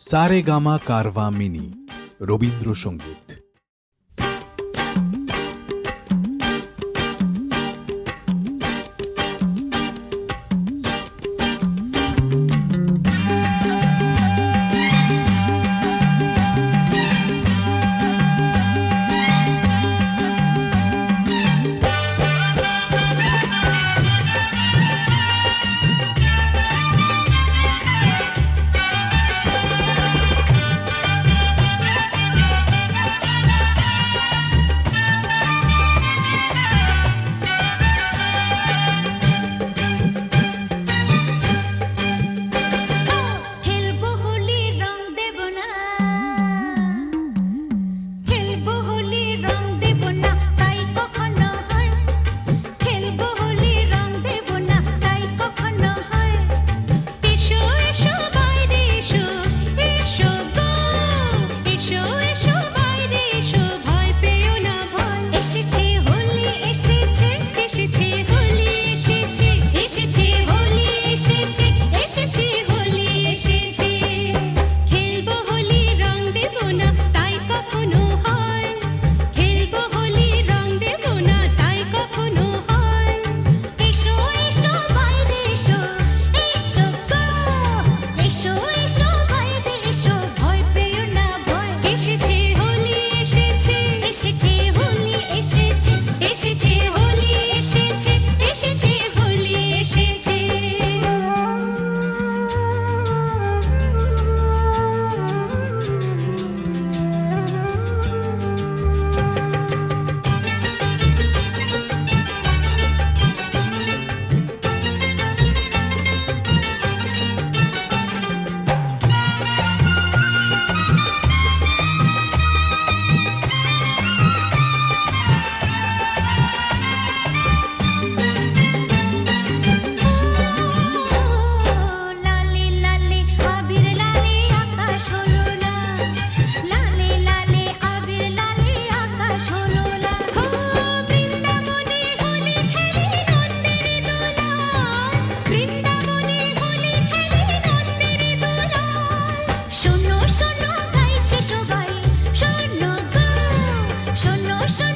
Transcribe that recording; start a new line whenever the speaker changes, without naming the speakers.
সারে gamma Carvaan mini Rabindrasangeet Joshua.